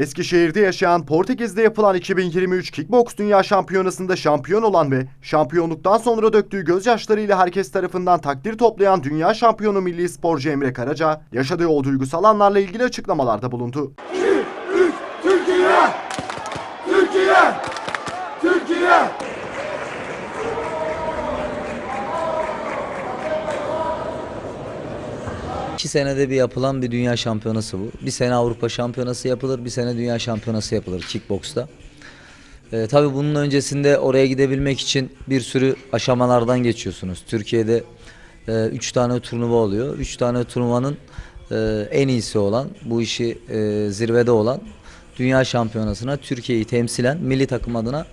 Eskişehir'de yaşayan Portekiz'de yapılan 2023 Kickbox Dünya Şampiyonası'nda şampiyon olan ve şampiyonluktan sonra döktüğü gözyaşlarıyla herkes tarafından takdir toplayan dünya şampiyonu milli sporcu Emre Karaca, yaşadığı o duygusal anlarla ilgili açıklamalarda bulundu. Türkiye! Türkiye! Türkiye! İki senede bir yapılan bir dünya şampiyonası bu. Bir sene Avrupa şampiyonası yapılır, bir sene dünya şampiyonası yapılır kickboksta. Ee, tabii bunun öncesinde oraya gidebilmek için bir sürü aşamalardan geçiyorsunuz. Türkiye'de e, üç tane turnuva oluyor. Üç tane turnuvanın e, en iyisi olan, bu işi e, zirvede olan dünya şampiyonasına Türkiye'yi temsilen milli takım adına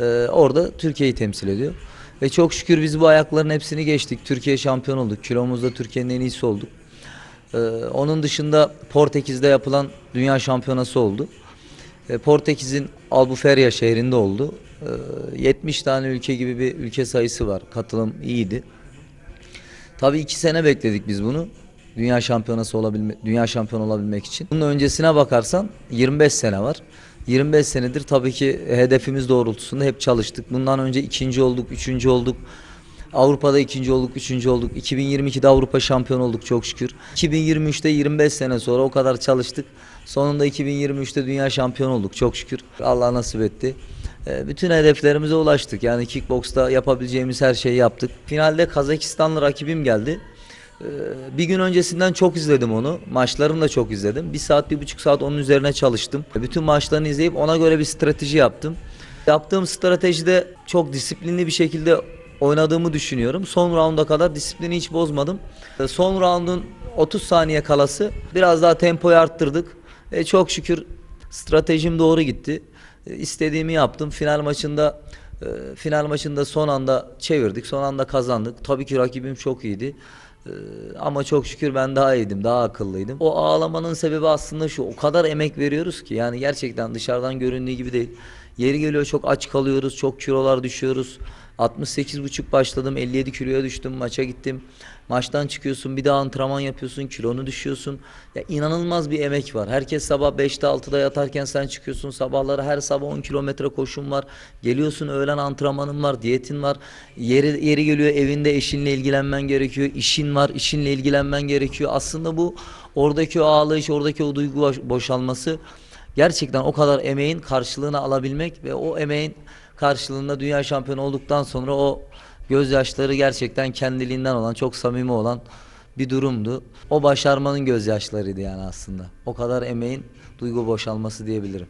e, orada Türkiye'yi temsil ediyor. Ve çok şükür biz bu ayakların hepsini geçtik. Türkiye şampiyon olduk. Kilomuzda Türkiye'nin en iyisi olduk. Ee, onun dışında Portekiz'de yapılan dünya şampiyonası oldu. Ee, Portekiz'in Albufeira şehrinde oldu. Ee, 70 tane ülke gibi bir ülke sayısı var. Katılım iyiydi. Tabii iki sene bekledik biz bunu. Dünya şampiyonası olabilme, dünya şampiyonu olabilmek için. Bunun öncesine bakarsan 25 sene var. 25 senedir tabii ki hedefimiz doğrultusunda hep çalıştık. Bundan önce ikinci olduk, üçüncü olduk. Avrupa'da ikinci olduk, üçüncü olduk. 2022'de Avrupa şampiyon olduk çok şükür. 2023'te 25 sene sonra o kadar çalıştık. Sonunda 2023'te dünya şampiyon olduk çok şükür. Allah nasip etti. Ee, Bütün hedeflerimize ulaştık. Yani kickboksta yapabileceğimiz her şeyi yaptık. Finalde Kazakistanlı rakibim geldi. Ee, Bir gün öncesinden çok izledim onu. Maçlarını da çok izledim. Bir saat, bir buçuk saat onun üzerine çalıştım. Bütün maçlarını izleyip ona göre bir strateji yaptım. Yaptığım stratejide çok disiplinli bir şekilde oynadığımı düşünüyorum. Son rounda kadar disiplini hiç bozmadım. Ee, Son roundun 30 saniye kalası biraz daha tempoyu arttırdık. Ve çok şükür stratejim doğru gitti. Ee, İstediğimi yaptım. Final maçında e, final maçında son anda çevirdik. Son anda kazandık. Tabii ki rakibim çok iyiydi. Ee, ama çok şükür ben daha iyiydim, daha akıllıydım. O ağlamanın sebebi aslında şu, o kadar emek veriyoruz ki yani gerçekten dışarıdan göründüğü gibi değil. Yeri geliyor çok aç kalıyoruz, çok kilolar düşüyoruz. 68,5 başladım, 57 kiloya düştüm, maça gittim. Maçtan çıkıyorsun, bir daha antrenman yapıyorsun, kilonu düşüyorsun. Ya inanılmaz bir emek var. Herkes sabah 5'te 6'da yatarken sen çıkıyorsun. Sabahları her sabah 10 kilometre koşun var. Geliyorsun öğlen antrenmanın var, diyetin var. Yeri, yeri geliyor evinde eşinle ilgilenmen gerekiyor. işin var, işinle ilgilenmen gerekiyor. Aslında bu oradaki o ağlayış, oradaki o duygu boş- boşalması gerçekten o kadar emeğin karşılığını alabilmek ve o emeğin karşılığında dünya şampiyonu olduktan sonra o gözyaşları gerçekten kendiliğinden olan, çok samimi olan bir durumdu. O başarmanın gözyaşlarıydı yani aslında. O kadar emeğin duygu boşalması diyebilirim.